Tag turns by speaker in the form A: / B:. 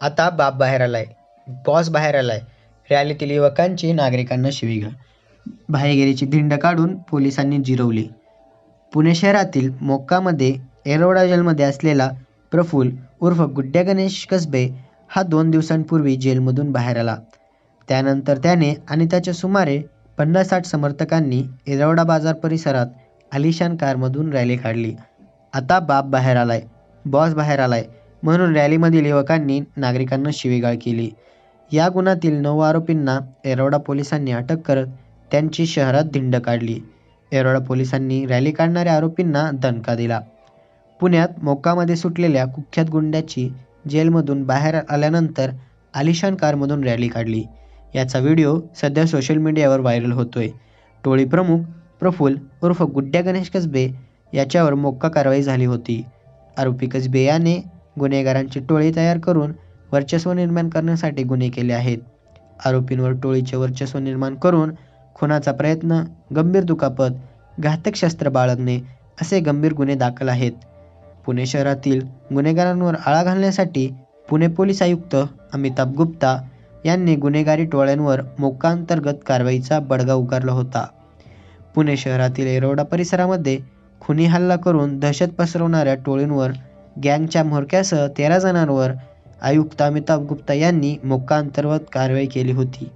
A: आता बाप बाहेर आलाय, बॉस बाहेर आलाय, रॅलीतील युवकांची नागरिकांना शिवीगाळ, भाईगिरीची धिंड काढून पोलिसांनी जिरवली. पुणे शहरातील मोक्कामध्ये येरवडा जेलमध्ये असलेला प्रफुल उर्फ गुड्ड्या गणेश कसबे हा दोन दिवसांपूर्वी जेलमधून बाहेर आला. त्यानंतर त्याने आणि त्याच्या सुमारे पन्नास-साठ समर्थकांनी येरवडा बाजार परिसरात आलिशान कारमधून रॅली काढली. आता बाप बाहेर आलाय, बॉस बाहेर आलाय. म्हणून रॅलीमधील युवकांनी नागरिकांना शिवीगाळ केली. या गुन्ह्यातील नऊ आरोपींना येरवडा पोलिसांनी अटक करत त्यांची शहरात धिंड काढली. येरवडा पोलिसांनी रॅली काढणाऱ्या आरोपींना दणका दिला. पुण्यात मोक्कामध्ये सुटलेल्या कुख्यात गुंड्याची जेलमधून बाहेर आल्यानंतर आलिशान कारमधून रॅली काढली. याचा व्हिडिओ सध्या सोशल मीडियावर व्हायरल होतोय. टोळी प्रमुख प्रफुल्ल उर्फ गुड्ड्या गणेश कसबे याच्यावर मोक्का कारवाई झाली होती. आरोपी कसबे याने गुन्हेगारांची टोळी तयार करून वर्चस्व निर्माण करण्यासाठी गुन्हे केले आहेत. आरोपींवर टोळीचे वर्चस्व निर्माण करून खुनाचा प्रयत्न, गंभीर दुखापत, घातक शस्त्र बाळगणे असे गंभीर गुन्हे दाखल आहेत. पुणे शहरातील गुन्हेगारांवर आळा घालण्यासाठी पुणे पोलीस आयुक्त अमिताभ गुप्ता यांनी गुन्हेगारी टोळ्यांवर मोकांतर्गत कारवाईचा बडगा उगारला होता. पुणे शहरातील एरोडा परिसरामध्ये खुनी हल्ला करून दहशत पसरवणाऱ्या टोळींवर गँगच्या म्होरक्यासह तेरा जणांवर आयुक्त अमिताभ गुप्ता यांनी मोक्का अंतर्गत कारवाई केली होती.